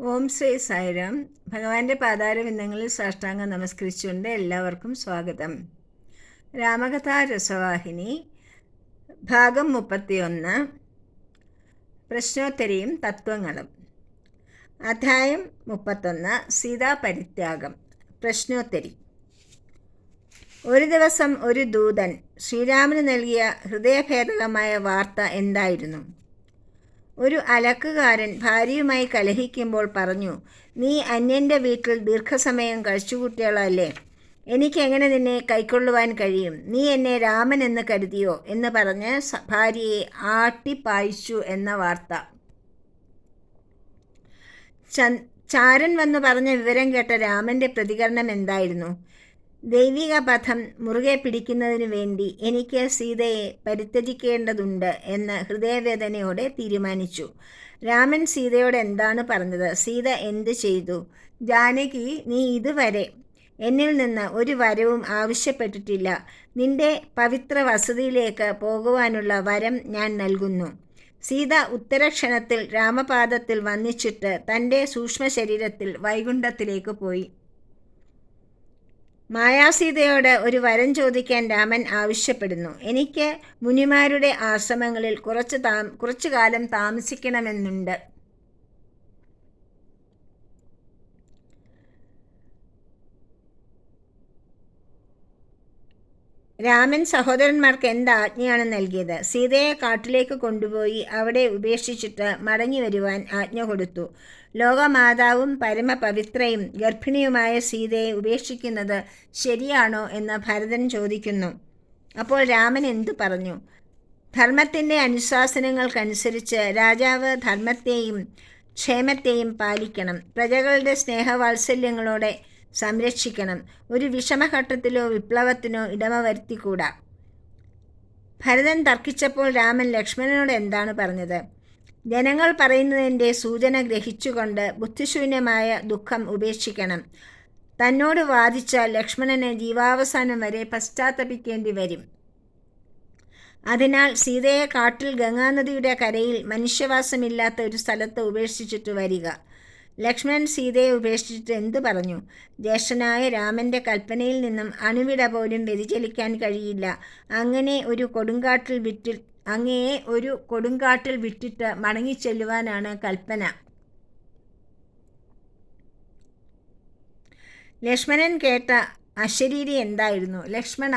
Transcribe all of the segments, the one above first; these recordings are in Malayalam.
ഓം ശ്രീ സായിരാം. ഭഗവാന്റെ പാതാരവിന്ദങ്ങളിൽ സാഷ്ടാംഗം നമസ്കരിച്ചുകൊണ്ട് എല്ലാവർക്കും സ്വാഗതം. രാമകഥാ രസവാഹിനി ഭാഗം മുപ്പത്തിയൊന്ന് പ്രശ്നോത്തരിയും തത്വങ്ങളും. അധ്യായം മുപ്പത്തൊന്ന് സീതാ പരിത്യാഗം പ്രശ്നോത്തരി. ഒരു ദിവസം ഒരു ദൂതൻ ശ്രീരാമന് നൽകിയ ഹൃദയഭേദകമായ വാർത്ത എന്തായിരുന്നു? ഒരു അലക്കുകാരൻ ഭാര്യയുമായി കലഹിക്കുമ്പോൾ പറഞ്ഞു നീ അന്യന്റെ വീട്ടിൽ ദീർഘസമയം കഴിച്ചുകൂട്ടിയാളല്ലേ എനിക്കെങ്ങനെ നിന്നെ കൈക്കൊള്ളുവാൻ കഴിയും? നീ എന്നെ രാമൻ എന്ന് കരുതിയോ? എന്ന് പറഞ്ഞ് ഭാര്യയെ ആട്ടിപ്പായിച്ചു എന്ന വാർത്ത. ചാരൻ വന്ന് പറഞ്ഞ വിവരം കേട്ട രാമന്റെ പ്രതികരണം എന്തായിരുന്നു? ദൈവിക പഥം മുറുകെ പിടിക്കുന്നതിനു വേണ്ടി എനിക്ക് സീതയെ പരിത്യജിക്കേണ്ടതുണ്ട് എന്ന് ഹൃദയവേദനയോടെ തീരുമാനിച്ചു. രാമൻ സീതയോട് എന്താണ് പറഞ്ഞത്? സീത എന്ത് ചെയ്തു? ജാനകി നീ ഇതുവരെ എന്നിൽ നിന്ന് ഒരു വരവും ആവശ്യപ്പെട്ടിട്ടില്ല. നിന്റെ പവിത്ര വസതിയിലേക്ക് പോകുവാനുള്ള വരം ഞാൻ നൽകുന്നു. സീത ഉത്തരക്ഷണത്തിൽ രാമപാദത്തിൽ വന്നിച്ചിട്ട് തന്റെ സൂക്ഷ്മ ശരീരത്തിൽ വൈകുണ്ഠത്തിലേക്ക് പോയി. മായാസീതയോട് ഒരു വരം ചോദിക്കാൻ രാമൻ ആവശ്യപ്പെടുന്നു. എനിക്ക് മുനിമാരുടെ ആശ്രമങ്ങളിൽ കുറച്ച് താ കുറച്ചു കാലം താമസിക്കണമെന്നുണ്ട്. രാമൻ സഹോദരന്മാർക്ക് എന്ത് ആജ്ഞയാണ് നൽകിയത്? സീതയെ കാട്ടിലേക്ക് കൊണ്ടുപോയി അവിടെ ഉപേക്ഷിച്ചിട്ട് മടങ്ങി വരുവാൻ ആജ്ഞ കൊടുത്തു. ലോകമാതാവും പരമപവിത്രയും ഗർഭിണിയുമായ സീതയെ ഉപേക്ഷിക്കുന്നത് ശരിയാണോ എന്ന് ഭരതൻ ചോദിക്കുന്നു. അപ്പോൾ രാമൻ എന്തു പറഞ്ഞു? ധർമ്മത്തിന്റെ അനുശാസനങ്ങൾക്കനുസരിച്ച് രാജാവ് ധർമ്മത്തെയും ക്ഷേമത്തെയും പാലിക്കണം. പ്രജകളുടെ സ്നേഹവാത്സല്യങ്ങളോടെ സംരക്ഷിക്കണം. ഒരു വിഷമഘട്ടത്തിലോ വിപ്ലവത്തിനോ ഇടമ വരുത്തിക്കൂടാ? ഭരതൻ തർക്കിച്ചപ്പോൾ രാമൻ ലക്ഷ്മണനോട് എന്താണ് പറഞ്ഞത്? ജനങ്ങൾ പറയുന്നതിന്റെ സൂചന ഗ്രഹിച്ചുകൊണ്ട് ബുദ്ധിശൂന്യമായ ദുഃഖം ഉപേക്ഷിക്കണം. തന്നോട് വാദിച്ച ലക്ഷ്മണന് ജീവാവസാനം വരെ പശ്ചാത്തപിക്കേണ്ടി വരും. അതിനാൽ സീതയെ കാട്ടിൽ ഗംഗാനദിയുടെ കരയിൽ മനുഷ്യവാസമില്ലാത്ത ഒരു സ്ഥലത്ത് ഉപേക്ഷിച്ചിട്ട് വരിക. ലക്ഷ്മണൻ സീതയെ ഉപേക്ഷിച്ചിട്ട് എന്തു പറഞ്ഞു? ജ്യേഷ്ഠനായ രാമന്റെ കൽപ്പനയിൽ നിന്നും അണുവിട പോലും വ്യതിചലിക്കാൻ കഴിയില്ല. അങ്ങനെ ഒരു കൊടുങ്കാട്ടിൽ വിട്ടി അങ്ങയെ ഒരു കൊടുങ്കാട്ടിൽ വിട്ടിട്ട് മടങ്ങിച്ചെല്ലുവാനാണ് കൽപ്പന. ലക്ഷ്മണൻ കേട്ട അശരീരി എന്തായിരുന്നു? ലക്ഷ്മണ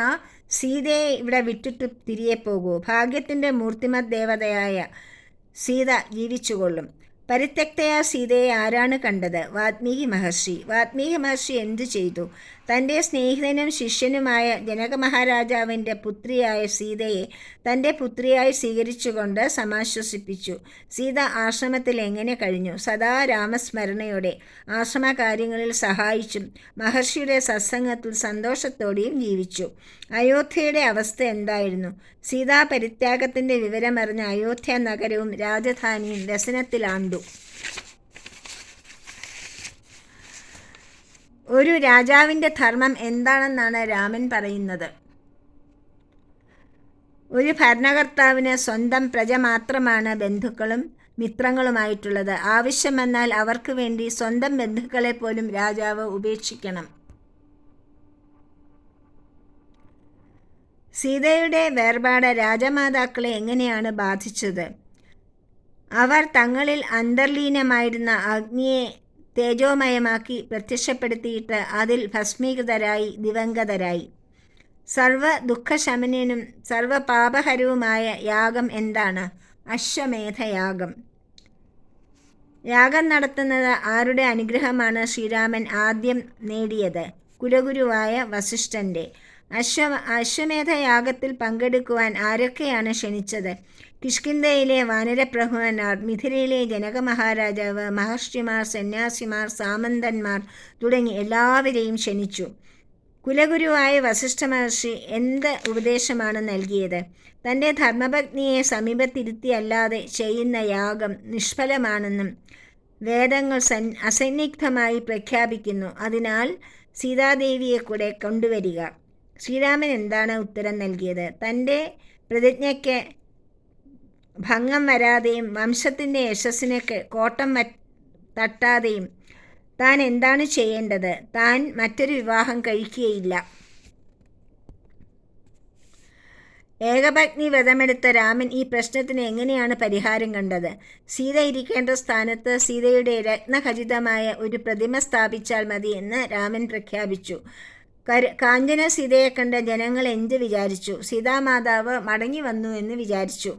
സീതയെ ഇവിടെ വിട്ടിട്ട് തിരികെ പോകൂ. ഭാഗ്യത്തിന്റെ മൂർത്തിമത് ദേവതയായ സീത ജീവിച്ചുകൊള്ളും. പരിത്യക്തയായ സീതയെ ആരാണ് കണ്ടത്? വാത്മീകി മഹർഷി. വാത്മീകി മഹർഷി എന്തു ചെയ്തു? തന്റെ സ്നേഹിതനും ശിഷ്യനുമായ ജനക മഹാരാജാവിന്റെ പുത്രിയായ സീതയെ തന്റെ പുത്രിയായി സ്വീകരിച്ചുകൊണ്ട് സമാശ്വസിപ്പിച്ചു. സീത ആശ്രമത്തിൽ എങ്ങനെ കഴിഞ്ഞു? സദാ രാമസ്മരണയോടെ ആശ്രമ കാര്യങ്ങളിൽ സഹായിച്ചും മഹർഷിയുടെ സത്സംഗത്തിൽ സന്തോഷത്തോടെയും ജീവിച്ചു. അയോധ്യയുടെ അവസ്ഥ എന്തായിരുന്നു? സീതാ പരിത്യാഗത്തിന്റെ വിവരമറിഞ്ഞ അയോധ്യ നഗരവും രാജധാനിയും വ്യസനത്തിലാണ്ടു ഒരു രാജാവിന്റെ ധർമ്മം എന്താണെന്നാണ് രാമൻ പറയുന്നത്. ഒരു ഭരണകർത്താവിന് സ്വന്തം പ്രജ മാത്രമാണ് ബന്ധുക്കളും മിത്രങ്ങളുമായിട്ടുള്ളത്. ആവശ്യം വന്നാൽ അവർക്ക് വേണ്ടി സ്വന്തം ബന്ധുക്കളെ പോലും രാജാവ് ഉപേക്ഷിക്കണം. സീതയുടെ വേർപാട് രാജമാതാക്കളെ എങ്ങനെയാണ് ബാധിച്ചത്? അവർ തങ്ങളിൽ അന്തർലീനമായിരുന്ന അഗ്നിയെ തേജോമയമാക്കി പ്രത്യക്ഷപ്പെടുത്തിയിട്ട് അതിൽ ഭസ്മീകൃതരായി ദിവംഗതരായി. സർവ ദുഃഖശമനനും സർവ പാപഹരവുമായ യാഗം എന്താണ്? അശ്വമേധയാഗം. യാഗം നടത്തുന്നത് ആരുടെ അനുഗ്രഹമാണ് ശ്രീരാമൻ ആദ്യം നേടിയത്? കുലഗുരുവായ വസിഷ്ഠന്റെ അശ്വ അശ്വമേധയാഗത്തിൽ പങ്കെടുക്കുവാൻ ആരൊക്കെയാണ് ക്ഷണിച്ചത്? കിഷ്കിന്ധയിലെ വാനരപ്രഭുവന്മാർ മിഥിലയിലെ ജനക മഹാരാജാവ് മഹർഷിമാർ സന്യാസിമാർ സാമന്തന്മാർ തുടങ്ങി എല്ലാവരെയും ക്ഷണിച്ചു. കുലഗുരുവായ വസിഷ്ഠ മഹർഷി എന്ത് ഉപദേശമാണ് നൽകിയത്? തന്റെ ധർമ്മപത്നിയെ സമീപത്തിരുത്തിയല്ലാതെ ചെയ്യുന്ന യാഗം നിഷ്ഫലമാണെന്നും വേദങ്ങൾ സൻ അസന്നിഗ്ധമായി പ്രഖ്യാപിക്കുന്നു. അതിനാൽ സീതാദേവിയെ കൂടെ കൊണ്ടുവരിക. ശ്രീരാമൻ എന്താണ് ഉത്തരം നൽകിയത്? തന്റെ പ്രതിജ്ഞയ്ക്ക് ഭംഗം വരാതെയും വംശത്തിന്റെ യശസ്സിനെ കോട്ടം തട്ടാതെയും താൻ എന്താണ് ചെയ്യേണ്ടത്? താൻ മറ്റൊരു വിവാഹം കഴിക്കുകയില്ല. ഏകപത്നി വ്രതമെടുത്ത രാമൻ ഈ പ്രശ്നത്തിന് എങ്ങനെയാണ് പരിഹാരം കണ്ടത്? സീത ഇരിക്കേണ്ട സ്ഥാനത്ത് സീതയുടെ രത്നഖചിതമായ ഒരു പ്രതിമ സ്ഥാപിച്ചാൽ മതി എന്ന് രാമൻ പ്രഖ്യാപിച്ചു. കര കാഞ്ചന സീതയെ കണ്ട ജനങ്ങൾ എന്ത് വിചാരിച്ചു? സീതാമാതാവ് മടങ്ങി വന്നു എന്ന് വിചാരിച്ചു.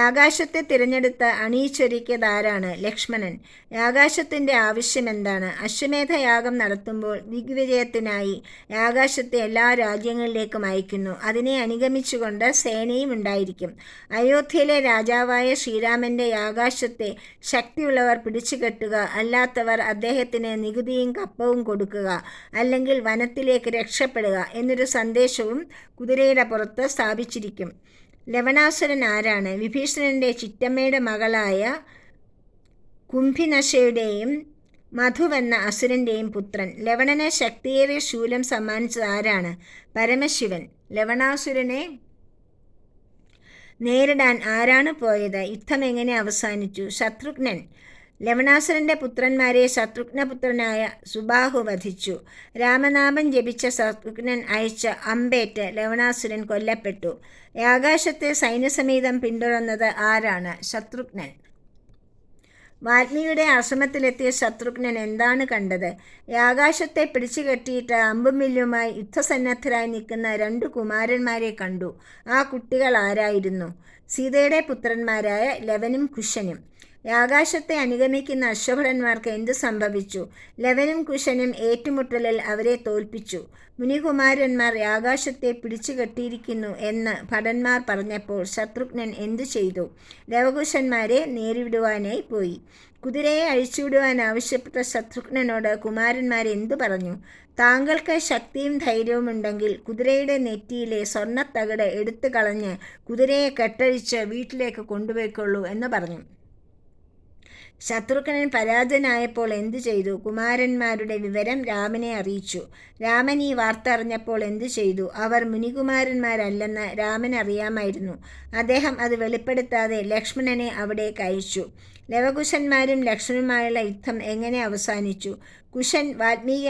ആകാശത്തെ തിരഞ്ഞെടുത്ത അണീച്ചൊരുക്കിയതാരാണ് ലക്ഷ്മണൻ? ആകാശത്തിന്റെ ആവശ്യം എന്താണ് അശ്വമേധയാഗം നടത്തുമ്പോൾ ദിഗ്വിജയത്തിനായി ആകാശത്തെ എല്ലാ രാജ്യങ്ങളിലേക്കും അയക്കുന്നു. അതിനെ അനുഗമിച്ചുകൊണ്ട് സേനയും ഉണ്ടായിരിക്കും. അയോധ്യയിലെ രാജാവായ ശ്രീരാമന്റെ ആകാശത്തെ ശക്തിയുള്ളവർ പിടിച്ചു കെട്ടുക അല്ലാത്തവർ അദ്ദേഹത്തിന് നികുതിയും കപ്പവും കൊടുക്കുക അല്ലെങ്കിൽ വനത്തിലേക്ക് രക്ഷപ്പെടുക എന്നൊരു സന്ദേശവും കുതിരയുടെ പുറത്ത് സ്ഥാപിച്ചിരിക്കും. ലവണാസുരൻ ആരാണ് വിഭീഷണന്റെ ചിറ്റമ്മയുടെ മകളായ കുംഭിനശയുടെയും മധുവെന്ന അസുരന്റെയും പുത്രൻ. ലവണനെ ശക്തിയേറിയ ശൂലം സമ്മാനിച്ചത് ആരാണ്? പരമശിവൻ. ലവണാസുരനെ നേരിടാൻ ആരാണ് പോയത്? യുദ്ധം എങ്ങനെ അവസാനിച്ചു? ശത്രുഘ്നൻ. ലവണാസുരന്റെ പുത്രന്മാരെ ശത്രുഘ്നപുത്രനായ സുബാഹു വധിച്ചു. രാമനാമം ജപിച്ച ശത്രുഘ്നൻ അയച്ച അമ്പേറ്റ് ലവണാസുരൻ കൊല്ലപ്പെട്ടു. ആകാശത്തെ സൈന്യസമേതം പിന്തുടർന്നത് ആരാണ്? ശത്രുഘ്നൻ. വാൽമീകിയുടെ ആശ്രമത്തിലെത്തിയ ശത്രുഘ്നൻ എന്താണ് കണ്ടത്? ആകാശത്തെ പിടിച്ചു കെട്ടിയിട്ട് അമ്പും യുദ്ധസന്നദ്ധരായി നിൽക്കുന്ന രണ്ട് കുമാരന്മാരെ കണ്ടു. ആ കുട്ടികൾ ആരായിരുന്നു? സീതയുടെ പുത്രന്മാരായ ലവനും കുശനും. ആകാശത്തെ അനുഗമിക്കുന്ന അശ്വഭടന്മാർക്ക് എന്തു സംഭവിച്ചു? ലവനും കുശനും ഏറ്റുമുട്ടലിൽ അവരെ തോൽപ്പിച്ചു. മുനികുമാരന്മാർ ആകാശത്തെ പിടിച്ചു കെട്ടിയിരിക്കുന്നു എന്ന് ഭടന്മാർ പറഞ്ഞപ്പോൾ ശത്രുഘ്നൻ എന്തു ചെയ്തു? ലവകുശന്മാരെ നേരിടുവാനായി പോയി. കുതിരയെ അഴിച്ചുവിടുവാൻ ആവശ്യപ്പെട്ട ശത്രുഘ്നനോട് കുമാരന്മാർ എന്തു പറഞ്ഞു? താങ്കൾക്ക് ശക്തിയും ധൈര്യവും ഉണ്ടെങ്കിൽ കുതിരയുടെ നെറ്റിയിലെ സ്വർണത്തകട് എടുത്തു കളഞ്ഞ് കുതിരയെ കെട്ടഴിച്ച് വീട്ടിലേക്ക് കൊണ്ടുപോയിക്കൊള്ളൂ എന്ന് പറഞ്ഞു. ശത്രുഘ്നൻ പരാജനായപ്പോൾ എന്തു ചെയ്തു? കുമാരന്മാരുടെ വിവരം രാമനെ അറിയിച്ചു. രാമൻ ഈ വാർത്ത അറിഞ്ഞപ്പോൾ എന്തു ചെയ്തു? അവർ മുനികുമാരന്മാരല്ലെന്ന് രാമൻ അറിയാമായിരുന്നു. അദ്ദേഹം അത് വെളിപ്പെടുത്താതെ ലക്ഷ്മണനെ അവിടെ അയച്ചു ലവകുശന്മാരും ലക്ഷ്മണുമായുള്ള യുദ്ധം എങ്ങനെ അവസാനിച്ചു? കുശൻ വാൽമീകി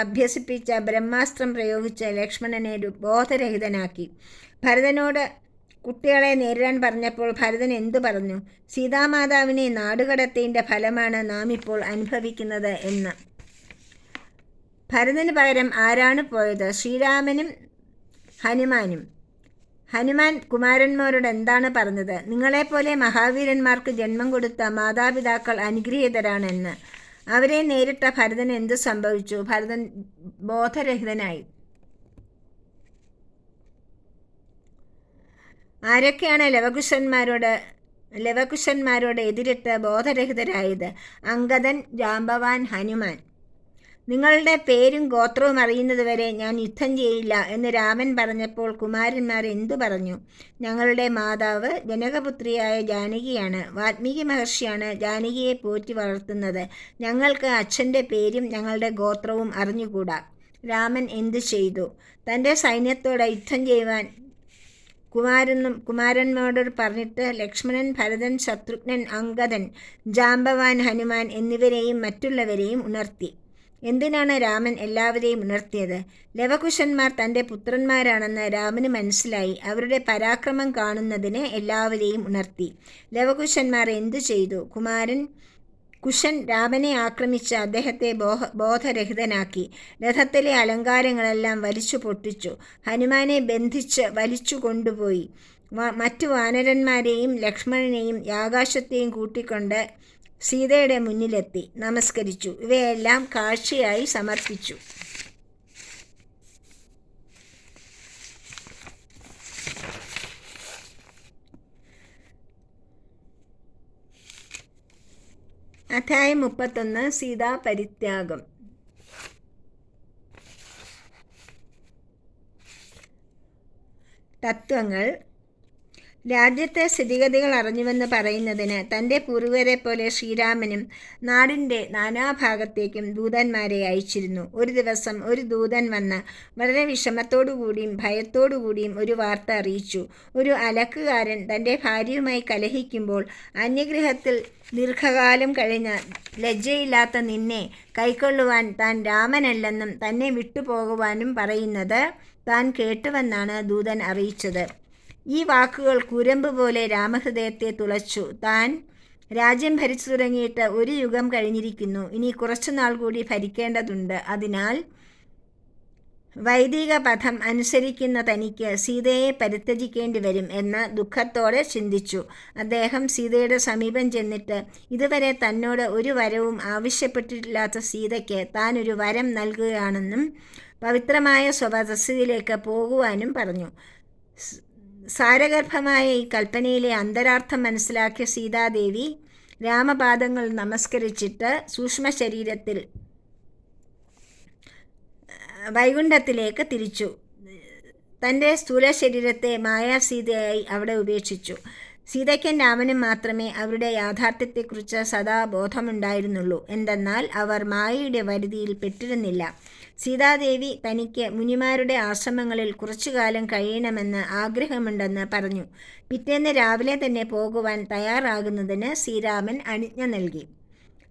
അഭ്യസിപ്പിച്ച ബ്രഹ്മാസ്ത്രം പ്രയോഗിച്ച് ലക്ഷ്മണനെ ബോധരഹിതനാക്കി. ഭരതനോട് കുട്ടികളെ നേരിടാൻ പറഞ്ഞപ്പോൾ ഭരതൻ എന്തു പറഞ്ഞു? സീതാമാതാവിനെ നാടുകടത്തിന്റെ ഫലമാണ് നാം ഇപ്പോൾ അനുഭവിക്കുന്നത് എന്ന്. ഭരതന് പകരം ആരാണ് പോയത്? ശ്രീരാമനും ഹനുമാനും. ഹനുമാൻ കുമാരന്മാരോട് എന്താണ് പറഞ്ഞത്? നിങ്ങളെപ്പോലെ മഹാവീരന്മാർക്ക് ജന്മം കൊടുത്ത മാതാപിതാക്കൾ അനുഗ്രഹീതരാണെന്ന്. അവരെ നേരിട്ട ഭരതൻ എന്തു സംഭവിച്ചു? ഭരതൻ ബോധരഹിതനായി. ആരൊക്കെയാണ് ലവകുശന്മാരോട് ലവകുശന്മാരോട് എതിരിട്ട് ബോധരഹിതരായത്? അങ്കദൻ ജാമ്പവാൻ ഹനുമാൻ. നിങ്ങളുടെ പേരും ഗോത്രവും അറിയുന്നതുവരെ ഞാൻ യുദ്ധം ചെയ്യില്ല എന്ന് രാമൻ പറഞ്ഞപ്പോൾ കുമാരന്മാർ എന്തു പറഞ്ഞു? ഞങ്ങളുടെ മാതാവ് ജനകപുത്രിയായ ജാനകിയാണ് വാത്മീകി മഹർഷിയാണ് ജാനകിയെ പോറ്റി വളർത്തുന്നത്. ഞങ്ങൾക്ക് അച്ഛന്റെ പേരും ഞങ്ങളുടെ ഗോത്രവും അറിഞ്ഞുകൂടാ? രാമൻ എന്തു ചെയ്തു? തന്റെ സൈന്യത്തോടെ യുദ്ധം ചെയ്യുവാൻ കുമാരനും കുമാരന്മാരോട് പറഞ്ഞിട്ട് ലക്ഷ്മണൻ ഭരതൻ ശത്രുഘ്നൻ അങ്കദൻ ജാമ്പവാൻ ഹനുമാൻ എന്നിവരെയും മറ്റുള്ളവരെയും ഉണർത്തി. എന്തിനാണ് രാമൻ എല്ലാവരെയും ഉണർത്തിയത്? ലവകുശന്മാർ തന്റെ പുത്രന്മാരാണെന്ന് രാമന് മനസ്സിലായി. അവരുടെ പരാക്രമം കാണുന്നതിന് എല്ലാവരെയും ഉണർത്തി. ലവകുശന്മാർ എന്തു ചെയ്തു? കുമാരൻ കുശൻ രാമനെ ആക്രമിച്ച് അദ്ദേഹത്തെ ബോധ ബോധരഹിതനാക്കി. രഥത്തിലെ അലങ്കാരങ്ങളെല്ലാം വലിച്ചു പൊട്ടിച്ചു. ഹനുമാനെ ബന്ധിച്ച് വലിച്ചു കൊണ്ടുപോയി. മറ്റു വാനരന്മാരെയും ലക്ഷ്മണനെയും ആകാശത്തെയും കൂട്ടിക്കൊണ്ട് സീതയുടെ മുന്നിലെത്തി. നമസ്കരിച്ചു. ഇവയെല്ലാം കാഴ്ചയായി സമർപ്പിച്ചു. അധ്യായം മുപ്പത്തൊന്ന് സീതാ പരിത്യാഗം. തത്വങ്ങൾ രാജ്യത്തെ സ്ഥിതിഗതികൾ അറിഞ്ഞുവെന്ന് പറയുന്നതിന് തന്റെ പൂർവികരെ പോലെ ശ്രീരാമനും നാടിന്റെ നാനാഭാഗത്തേക്കും ദൂതന്മാരെ അയച്ചിരുന്നു. ഒരു ദിവസം ഒരു ദൂതൻ വന്ന് വളരെ വിഷമത്തോടുകൂടിയും ഭയത്തോടുകൂടിയും ഒരു വാർത്ത അറിയിച്ചു. ഒരു അലക്കുകാരൻ തന്റെ ഭാര്യയുമായി കലഹിക്കുമ്പോൾ അന്യഗ്രഹത്തിൽ ദീർഘകാലം കഴിഞ്ഞ ലജ്ജയില്ലാത്ത നിന്നെ കൈക്കൊള്ളുവാൻ താൻ രാമനല്ലെന്നും തന്നെ വിട്ടുപോകുവാനും പറയുന്നത് താൻ കേട്ടുവെന്നാണ് ദൂതൻ അറിയിച്ചത്. ഈ വാക്കുകൾ കുരമ്പ് പോലെ രാമഹൃദയത്തെ തുളച്ചു. താൻ രാജ്യം ഭരിച്ചു തുടങ്ങിയിട്ട് ഒരു യുഗം കഴിഞ്ഞിരിക്കുന്നു. ഇനി കുറച്ചുനാൾ കൂടി ഭരിക്കേണ്ടതുണ്ട്. അതിനാൽ വൈദിക പഥം അനുസരിക്കുന്ന തനിക്ക് സീതയെ പരിത്യജിക്കേണ്ടി വരും എന്ന് ദുഃഖത്തോടെ ചിന്തിച്ചു. അദ്ദേഹം സീതയുടെ സമീപം ചെന്നിട്ട് ഇതുവരെ തന്നോട് ഒരു വരവും ആവശ്യപ്പെട്ടിട്ടില്ലാത്ത സീതയ്ക്ക് താൻ ഒരു വരം നൽകുകയാണെന്നും പവിത്രമായ സ്വതസ്സിലേക്ക് പോകുവാനും പറഞ്ഞു. സാരഗർഭമായ ഈ കൽപ്പനയിലെ അന്തരാർത്ഥം മനസ്സിലാക്കിയ സീതാദേവി രാമപാദങ്ങൾ നമസ്കരിച്ചിട്ട് സൂക്ഷ്മ ശരീരത്തിൽ വൈകുണ്ഠത്തിലേക്ക് തിരിച്ചു. തന്റെ സ്ഥൂല ശരീരത്തെ മായാസീതയായി അവിടെ ഉപേക്ഷിച്ചു. സീതയ്ക്കും രാമനും മാത്രമേ അവരുടെ യാഥാർത്ഥ്യത്തെക്കുറിച്ച് സദാ ബോധമുണ്ടായിരുന്നുള്ളൂ. എന്തെന്നാൽ അവർ മായയുടെ വരുതിയിൽ പെട്ടിരുന്നില്ല. സീതാദേവി തനിക്ക് മുനിമാരുടെ ആശ്രമങ്ങളിൽ കുറച്ചു കാലം കഴിയണമെന്ന് ആഗ്രഹമുണ്ടെന്ന് പറഞ്ഞു. പിറ്റേന്ന് രാവിലെ തന്നെ പോകുവാൻ തയ്യാറാകുന്നതിന് ശ്രീരാമൻ അനുജ്ഞ നൽകി.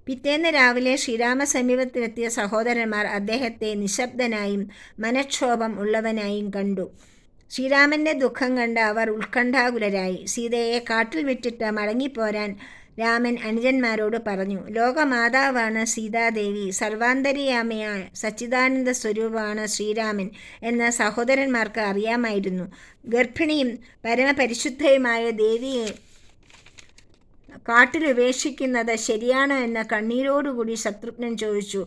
പിറ്റേന്ന് രാവിലെ ശ്രീരാമ സമീപത്തിലെത്തിയ സഹോദരന്മാർ അദ്ദേഹത്തെ നിശബ്ദനായും മനക്ഷോഭം ഉള്ളവനായും കണ്ടു. ശ്രീരാമന്റെ ദുഃഖം കണ്ട് അവർ ഉത്കണ്ഠാകുലരായി. സീതയെ കാട്ടിൽ വിട്ടിട്ട് മടങ്ങിപ്പോരാൻ രാമൻ അനുജന്മാരോട് പറഞ്ഞു ലോകമാതാവാണ് സീതാദേവി സർവാന്തരിയാമയായ സച്ചിദാനന്ദ സ്വരൂപമാണ് ശ്രീരാമൻ എന്ന സഹോദരന്മാർക്ക് അറിയാമായിരുന്നു. ഗർഭിണിയും പരമപരിശുദ്ധയുമായ ദേവിയെ കാട്ടിലുപേക്ഷിക്കുന്നത് ശരിയാണോ എന്ന് കണ്ണീരോടുകൂടി ശത്രുഘ്നൻ ചോദിച്ചു.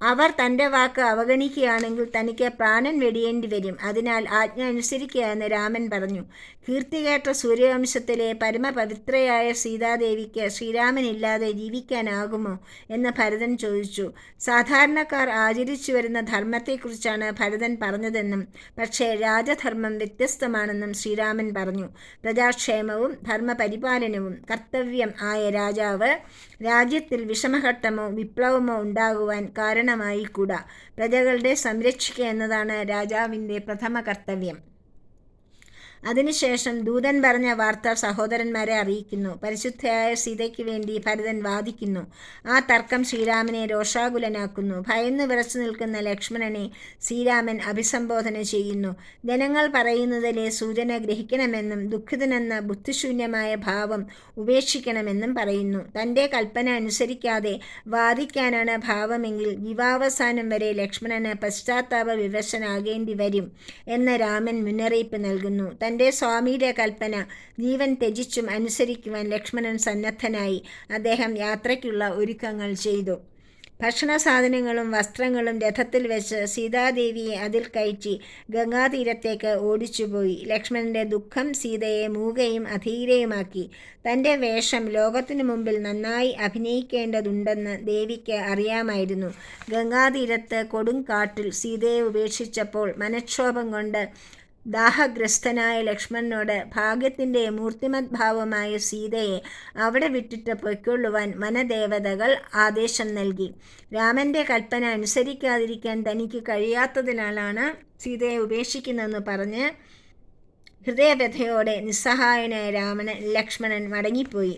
അവർ തന്റെ വാക്ക് അവഗണിക്കുകയാണെങ്കിൽ തനിക്ക് പ്രാണൻ വെടിയേണ്ടി വരും. അതിനാൽ ആജ്ഞ അനുസരിക്കുക എന്ന് രാമൻ പറഞ്ഞു. കീർത്തികേട്ട സൂര്യവംശത്തിലെ പരമപവിത്രയായ സീതാദേവിക്ക് ശ്രീരാമനില്ലാതെ ജീവിക്കാനാകുമോ എന്ന് ഭരതൻ ചോദിച്ചു. സാധാരണക്കാർ ആചരിച്ചു വരുന്ന ധർമ്മത്തെക്കുറിച്ചാണ് ഭരതൻ പറഞ്ഞതെന്നും പക്ഷേ രാജധർമ്മം വ്യത്യസ്തമാണെന്നും ശ്രീരാമൻ പറഞ്ഞു. പ്രജാക്ഷേമവും ധർമ്മപരിപാലനവും കർത്തവ്യം ആയ രാജാവ് രാജ്യത്തിൽ വിഷമഘട്ടമോ വിപ്ലവമോ ഉണ്ടാകുവാൻ കാരണമായിക്കൂടാ. പ്രജകളുടെ സംരക്ഷിക്കുക എന്നതാണ് രാജാവിന്റെ പ്രഥമ കർത്തവ്യം. അതിനുശേഷം ദൂതൻ പറഞ്ഞ വാർത്ത സഹോദരന്മാരെ അറിയിക്കുന്നു. പരിശുദ്ധയായ സീതയ്ക്ക് വേണ്ടി ഭരതൻ വാദിക്കുന്നു. ആ തർക്കം ശ്രീരാമനെ രോഷാകുലനാക്കുന്നു. ഭയന്ന് വിറച്ചു നിൽക്കുന്ന ലക്ഷ്മണനെ ശ്രീരാമൻ അഭിസംബോധന ചെയ്യുന്നു. ജനങ്ങൾ പറയുന്നതിലെ സൂചന ഗ്രഹിക്കണമെന്നും ദുഃഖിതനെന്ന ബുദ്ധിശൂന്യമായ ഭാവം ഉപേക്ഷിക്കണമെന്നും പറയുന്നു. തന്റെ കൽപ്പന അനുസരിക്കാതെ വാദിക്കാനാണ് ഭാവമെങ്കിൽ വിവാഹസാനം വരെ ലക്ഷ്മണന് പശ്ചാത്താപ വിവശനാകേണ്ടി വരും എന്ന് രാമൻ മുന്നറിയിപ്പ് നൽകുന്നു. തന്റെ സ്വാമിയുടെ കൽപ്പന ജീവൻ ത്യജിച്ചും അനുസരിക്കുവാൻ ലക്ഷ്മണൻ സന്നദ്ധനായി അദ്ദേഹം യാത്രയ്ക്കുള്ള ഒരുക്കങ്ങൾ ചെയ്തു. ഭക്ഷണ സാധനങ്ങളും വസ്ത്രങ്ങളും രഥത്തിൽ വെച്ച് സീതാദേവിയെ അതിൽ കയറ്റി ഗംഗാതീരത്തേക്ക് ഓടിച്ചുപോയി. ലക്ഷ്മണന്റെ ദുഃഖം സീതയെ മൂകയും അധീരയുമാക്കി. തന്റെ വേഷം ലോകത്തിനു മുമ്പിൽ നന്നായി അഭിനയിക്കേണ്ടതുണ്ടെന്ന് ദേവിക്ക് അറിയാമായിരുന്നു. ഗംഗാതീരത്ത് കൊടുങ്കാട്ടിൽ സീതയെ ഉപേക്ഷിച്ചപ്പോൾ മനക്ഷോഭം കൊണ്ട് ദാഹഗ്രസ്തനായ ലക്ഷ്മണനോട് ഭാഗ്യത്തിന്റെ മൂർത്തിമദ്ഭാവമായ സീതയെ അവിടെ വിട്ടിട്ട് പൊയ്ക്കൊള്ളുവാൻ വനദേവതകൾ ആദേശം നൽകി. രാമന്റെ കൽപ്പന അനുസരിക്കാതിരിക്കാൻ തനിക്ക് കഴിയാത്തതിനാലാണ് സീതയെ ഉപേക്ഷിക്കുന്നതെന്ന് പറഞ്ഞ് ഹൃദയവ്യഥയോടെ നിസ്സഹായനായ രാമൻ ലക്ഷ്മണൻ മടങ്ങിപ്പോയി.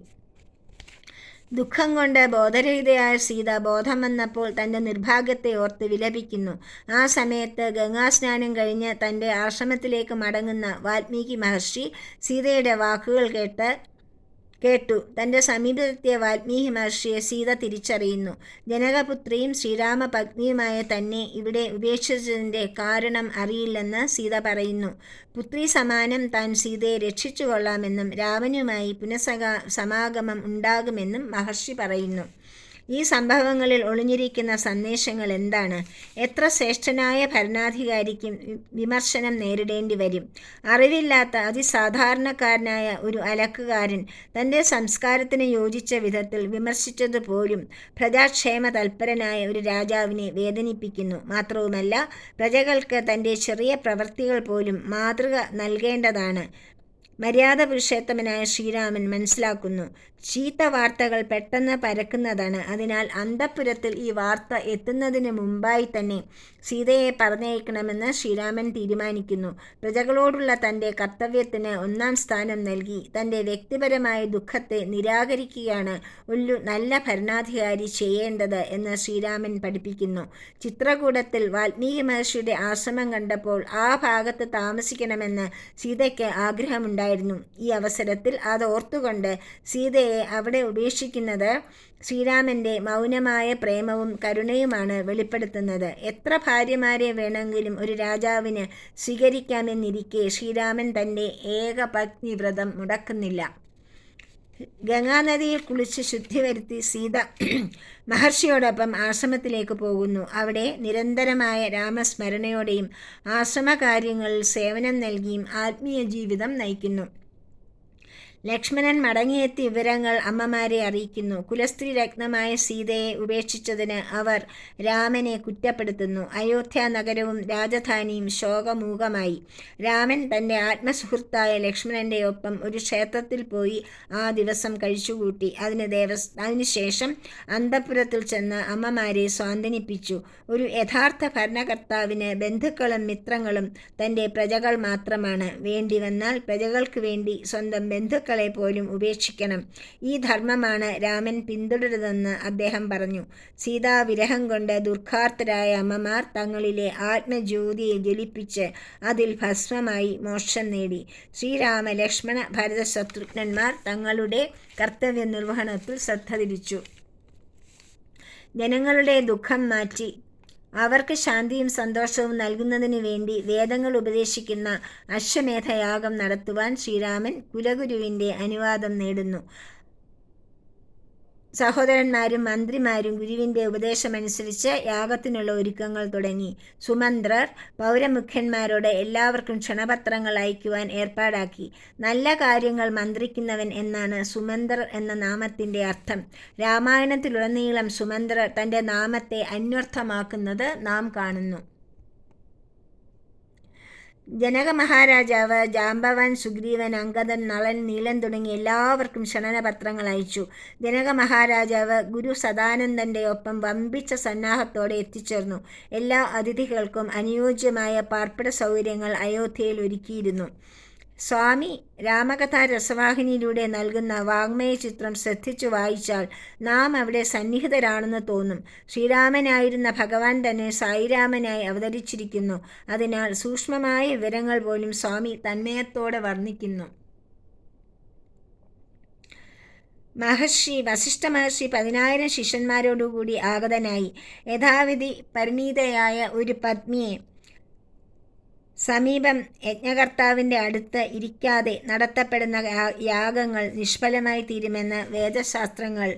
ദുഃഖം കൊണ്ട് ബോധരഹിതയായ സീത ബോധം വന്നപ്പോൾ തന്റെ നിർഭാഗ്യത്തെ ഓർത്ത് വിലപിക്കുന്നു. ആ സമയത്ത് ഗംഗാസ്നാനം കഴിഞ്ഞ് തന്റെ ആശ്രമത്തിലേക്ക് മടങ്ങുന്ന വാൽമീകി മഹർഷി സീതയുടെ വാക്കുകൾ കേട്ട് കേട്ടു. തന്റെ സമീപത്തെത്തിയ വാൽമീകി മഹർഷിയെ സീത തിരിച്ചറിയുന്നു. ജനകപുത്രിയും ശ്രീരാമപത്നിയുമായ തന്നെ ഇവിടെ ഉപേക്ഷിച്ചതിന്റെ കാരണം അറിയില്ലെന്ന് സീത പറയുന്നു. പുത്രി സമാനം താൻ സീതയെ രക്ഷിച്ചു കൊള്ളാമെന്നും രാമനുമായി പുനഃസകാ സമാഗമം ഉണ്ടാകുമെന്നും മഹർഷി പറയുന്നു. ഈ സംഭവങ്ങളിൽ ഒളിഞ്ഞിരിക്കുന്ന സന്ദേശങ്ങൾ എന്താണ്? എത്ര ശ്രേഷ്ഠനായ ഭരണാധികാരിക്കും വിമർശനം നേരിടേണ്ടി വരും? അറിവില്ലാത്ത അതിസാധാരണക്കാരനായ ഒരു അലക്കുകാരൻ തന്റെ സംസ്കാരത്തിന് യോജിച്ച വിധത്തിൽ വിമർശിച്ചതുപോലും പ്രജാക്ഷേമ തൽപരനായ ഒരു രാജാവിനെ വേദനിപ്പിക്കുന്നു. മാത്രവുമല്ല പ്രജകൾക്ക് തന്റെ ചെറിയ പ്രവൃത്തികൾ പോലും മാതൃക നൽകേണ്ടതാണ്. മര്യാദ പുരുഷോത്തമനായ ശ്രീരാമൻ മനസ്സിലാക്കുന്നു. ചീത്ത വാർത്തകൾ പെട്ടെന്ന് പരക്കുന്നതാണ്. അതിനാൽ അന്തപുരത്തിൽ ഈ വാർത്ത എത്തുന്നതിന് മുമ്പായി തന്നെ സീതയെ പറഞ്ഞയക്കണമെന്ന് ശ്രീരാമൻ തീരുമാനിക്കുന്നു. പ്രജകളോടുള്ള തന്റെ കർത്തവ്യത്തിന് ഒന്നാം സ്ഥാനം നൽകി തന്റെ വ്യക്തിപരമായ ദുഃഖത്തെ നിരാകരിക്കുകയാണ് ഒരു നല്ല ഭരണാധികാരി ചെയ്യേണ്ടത് എന്ന് ശ്രീരാമൻ പഠിപ്പിക്കുന്നു. ചിത്രകൂടത്തിൽ വാൽമീകി മഹർഷിയുടെ ആശ്രമം കണ്ടപ്പോൾ ആ ഭാഗത്ത് താമസിക്കണമെന്ന് സീതയ്ക്ക് ആഗ്രഹമുണ്ടായിരുന്നു ഈ അവസരത്തിൽ അത് ഓർത്തുകൊണ്ട് സീതയെ അവിടെ ഉപേക്ഷിക്കുന്നത് ശ്രീരാമന്റെ മൗനമായ പ്രേമവും കരുണയുമാണ് വെളിപ്പെടുത്തുന്നത്. എത്ര ഭാര്യമാരെ വേണമെങ്കിലും ഒരു രാജാവിന് സ്വീകരിക്കാമെന്നിരിക്കെ ശ്രീരാമൻ തന്റെ ഏക പത്നി വ്രതം മുടക്കുന്നില്ല. ഗംഗാനദിയിൽ കുളിച്ച് ശുദ്ധി വരുത്തി സീത മഹർഷിയോടൊപ്പം ആശ്രമത്തിലേക്ക് പോകുന്നു. അവിടെ നിരന്തരമായ രാമസ്മരണയോടെയും ആശ്രമകാര്യങ്ങളിൽ സേവനം നൽകിയും ആത്മീയ ജീവിതം നയിക്കുന്നു. ലക്ഷ്മണൻ മടങ്ങിയെത്തി വിവരങ്ങൾ അമ്മമാരെ അറിയിക്കുന്നു. കുലസ്ത്രീ രത്നമായ സീതയെ ഉപേക്ഷിച്ചതിന് അവർ രാമനെ കുറ്റപ്പെടുത്തുന്നു. അയോധ്യ നഗരവും രാജധാനിയും ശോകമൂകമായി. രാമൻ തന്റെ ആത്മസുഹൃത്തായ ലക്ഷ്മണന്റെ ഒപ്പം ഒരു ക്ഷേത്രത്തിൽ പോയി ആ ദിവസം കഴിച്ചുകൂട്ടി. അതിന് ദേവസ് അതിനുശേഷം അന്തപുരത്തിൽ ചെന്ന് അമ്മമാരെ സ്വാന്തനിപ്പിച്ചു. ഒരു യഥാർത്ഥ ഭരണകർത്താവിന് ബന്ധുക്കളും മിത്രങ്ങളും തന്റെ പ്രജകൾ മാത്രമാണ്. വേണ്ടി വന്നാൽ പ്രജകൾക്ക് വേണ്ടി സ്വന്തം ബന്ധുക്കൾ ബന്ധുക്കളെ പോലും ഉപേക്ഷിക്കണം. ഈ ധർമ്മമാണ് രാമൻ പിന്തുടരുതെന്ന് അദ്ദേഹം പറഞ്ഞു. സീതാവിരഹം കൊണ്ട് ദുർഘാർത്തരായ അമ്മമാർ തങ്ങളിലെ ആത്മജ്യോതിയെ ജ്വലിപ്പിച്ച് അതിൽ ഭസ്മമായി മോക്ഷം നേടി. ശ്രീരാമ ലക്ഷ്മണ ഭരത ശത്രുഘ്നന്മാർ തങ്ങളുടെ കർത്തവ്യ നിർവഹണത്തിൽ ശ്രദ്ധ തിരിച്ചു. ജനങ്ങളുടെ ദുഃഖം മാറ്റി അവർക്ക് ശാന്തിയും സന്തോഷവും നൽകുന്നതിന് വേണ്ടി വേദങ്ങൾ ഉപദേശിക്കുന്ന അശ്വമേധയാഗം നടത്തുവാൻ ശ്രീരാമൻ കുലഗുരുവിന്റെ അനുവാദം നേടുന്നു. സഹോദരന്മാരും മന്ത്രിമാരും ഗുരുവിന്റെ ഉപദേശമനുസരിച്ച് യാഗത്തിനുള്ള ഒരുക്കങ്ങൾ തുടങ്ങി. സുമന്ത്രർ പൗരമുഖ്യന്മാരോട് എല്ലാവർക്കും ക്ഷണപത്രങ്ങൾ അയക്കുവാൻ ഏർപ്പാടാക്കി. നല്ല കാര്യങ്ങൾ മന്ത്രിക്കുന്നവൻ എന്നാണ് സുമന്ത്രർ എന്ന നാമത്തിന്റെ അർത്ഥം. രാമായണത്തിലുടനീളം സുമന്ത്രർ തന്റെ നാമത്തെ അന്വർത്ഥമാക്കുന്നത് നാം കാണുന്നു. ജനക മഹാരാജാവ് ജാമ്പവാൻ സുഗ്രീവൻ അങ്കദൻ നളൻ നീലൻ തുടങ്ങി എല്ലാവർക്കും ക്ഷണനപത്രങ്ങൾ അയച്ചു. ജനക മഹാരാജാവ് ഗുരു സദാനന്ദന്റെ ഒപ്പം വമ്പിച്ച സന്നാഹത്തോടെ എത്തിച്ചേർന്നു. എല്ലാ അതിഥികൾക്കും അനുയോജ്യമായ പാർപ്പിട സൗകര്യങ്ങൾ അയോധ്യയിൽ ഒരുക്കിയിരുന്നു. സ്വാമി രാമകഥാ രസവാഹിനിയിലൂടെ നൽകുന്ന വാങ്മയ ചിത്രം ശ്രദ്ധിച്ചു വായിച്ചാൽ നാം അവിടെ സന്നിഹിതരാണെന്ന് തോന്നും. ശ്രീരാമനായിരുന്ന ഭഗവാൻ തന്നെ സായിരാമനായി അവതരിച്ചിരിക്കുന്നു. അതിനാൽ സൂക്ഷ്മമായ വിവരങ്ങൾ പോലും സ്വാമി തന്മയത്തോടെ വർണിക്കുന്നു. മഹർഷി വസിഷ്ഠ മഹർഷി പതിനായിരം ശിഷ്യന്മാരോടുകൂടി ആഗതനായി. യഥാവിധി പരിണീതയായ ഒരു പത്നിയെ സമീപം യജ്ഞകർത്താവിന്റെ അടുത്ത് ഇരിക്കാതെ നടത്തപ്പെടുന്ന യാഗങ്ങൾ നിഷ്ഫലമായി തീരുമെന്ന് വേദശാസ്ത്രങ്ങൾ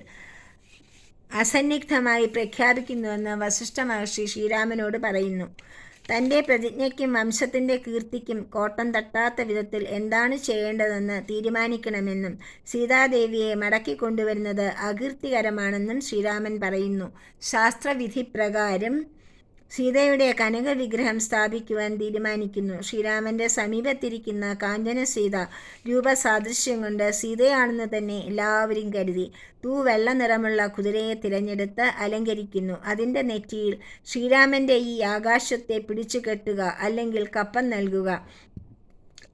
അസന്നിഗ്ധമായി പ്രഖ്യാപിക്കുന്നുവെന്ന് വസിഷ്ഠ മഹർഷി ശ്രീരാമനോട് പറയുന്നു. തന്റെ പ്രതിജ്ഞയ്ക്കും വംശത്തിന്റെ കീർത്തിക്കും കോട്ടം തട്ടാത്ത വിധത്തിൽ എന്താണ് ചെയ്യേണ്ടതെന്ന് തീരുമാനിക്കണമെന്നും സീതാദേവിയെ മടക്കി കൊണ്ടുവരുന്നത് അകീർത്തികരമാണെന്നും ശ്രീരാമൻ പറയുന്നു. ശാസ്ത്രവിധി പ്രകാരം സീതയുടെ കനക വിഗ്രഹം സ്ഥാപിക്കുവാൻ തീരുമാനിക്കുന്നു. ശ്രീരാമന്റെ സമീപത്തിരിക്കുന്ന കാഞ്ചന സീത രൂപസാദൃശ്യം കൊണ്ട് സീതയാണെന്ന് തന്നെ എല്ലാവരും കരുതി. തൂ വെള്ള നിറമുള്ള കുതിരയെ തിരഞ്ഞെടുത്ത് അലങ്കരിക്കുന്നു. അതിന്റെ നെറ്റിയിൽ ശ്രീരാമന്റെ ഈ ആകാശത്തെ പിടിച്ചു കെട്ടുക അല്ലെങ്കിൽ കപ്പം നൽകുക.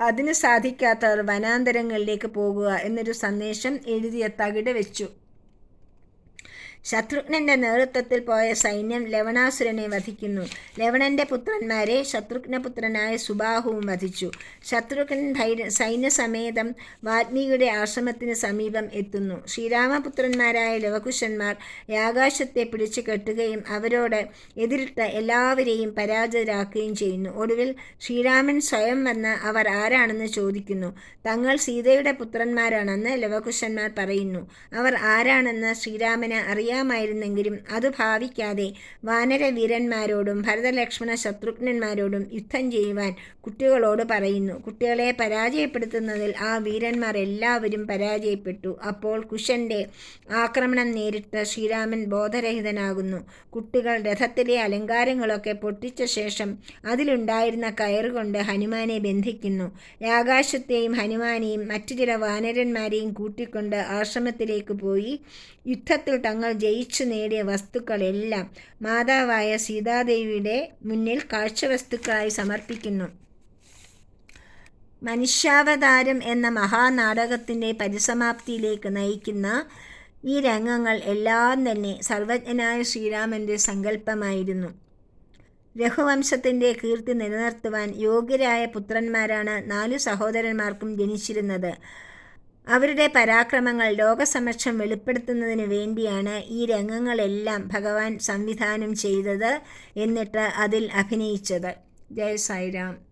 അതിന് സാധിക്കാത്തവർ വനാന്തരങ്ങളിലേക്ക് പോകുക എന്നൊരു സന്ദേശം എഴുതിയ തകിട് വെച്ചു ശത്രുഘ്നന്റെ നേതൃത്വത്തിൽ പോയ സൈന്യം ലവണാസുരനെ വധിക്കുന്നു. ലവണന്റെ പുത്രന്മാരെ ശത്രുഘ്നപുത്രനായ സുബാഹുവും വധിച്ചു. ശത്രുഘ്നൻ ധൈര്യ സൈന്യസമേതം വാൽമീകിയുടെ ആശ്രമത്തിന് സമീപം എത്തുന്നു. ശ്രീരാമപുത്രന്മാരായ ലവകുശന്മാർ ആകാശത്തെ പിടിച്ചു കെട്ടുകയും അവരോട് എതിരിട്ട എല്ലാവരെയും പരാജിതരാക്കുകയും ചെയ്യുന്നു. ഒടുവിൽ ശ്രീരാമൻ സ്വയം വന്ന് അവർ ആരാണെന്ന് ചോദിക്കുന്നു. തങ്ങൾ സീതയുടെ പുത്രന്മാരാണെന്ന് ലവകുശന്മാർ പറയുന്നു. അവർ ആരാണെന്ന് ശ്രീരാമന് അറിയാ. ചെയ്യാമായിരുന്നെങ്കിലും അത് ഭാവിക്കാതെ വാനരവീരന്മാരോടും ഭരതലക്ഷ്മണ ശത്രുഘ്നന്മാരോടും യുദ്ധം ചെയ്യുവാൻ കുട്ടികളോട് പറയുന്നു. കുട്ടികളെ പരാജയപ്പെടുത്തുന്നതിൽ ആ വീരന്മാർ എല്ലാവരും പരാജയപ്പെട്ടു. അപ്പോൾ കുശന്റെ ആക്രമണം നേരിട്ട ശ്രീരാമൻ ബോധരഹിതനാകുന്നു. കുട്ടികൾ രഥത്തിലെ അലങ്കാരങ്ങളൊക്കെ പൊട്ടിച്ച ശേഷം അതിലുണ്ടായിരുന്ന കയറുകൊണ്ട് ഹനുമാനെ ബന്ധിക്കുന്നു. ആകാശത്തെയും ഹനുമാനെയും മറ്റു ചില വാനരന്മാരെയും കൂട്ടിക്കൊണ്ട് ആശ്രമത്തിലേക്ക് പോയി യുദ്ധത്തിൽ തങ്ങൾ ജയിച്ചു നേടിയ വസ്തുക്കളെല്ലാം മാതാവായ സീതാദേവിയുടെ മുന്നിൽ കാഴ്ചവസ്തുക്കളായി സമർപ്പിക്കുന്നു. മനുഷ്യാവതാരം എന്ന മഹാനാടകത്തിന്റെ പരിസമാപ്തിയിലേക്ക് നയിക്കുന്ന ഈ രംഗങ്ങൾ എല്ലാം തന്നെ സർവജ്ഞനായ ശ്രീരാമന്റെ സങ്കല്പമായിരുന്നു. രഘുവംശത്തിന്റെ കീർത്തി നിലനിർത്തുവാൻ യോഗ്യരായ പുത്രന്മാരാണ് നാലു സഹോദരന്മാർക്കും ജനിച്ചിരുന്നത്. അവരുടെ പരാക്രമങ്ങൾ ലോകസമക്ഷം വെളിപ്പെടുത്തുന്നതിന് വേണ്ടിയാണ് ഈ രംഗങ്ങളെല്ലാം ഭഗവാൻ സംവിധാനം ചെയ്തത് എന്നിട്ട് അതിൽ അഭിനയിച്ചത്. ജയ സായിരാം.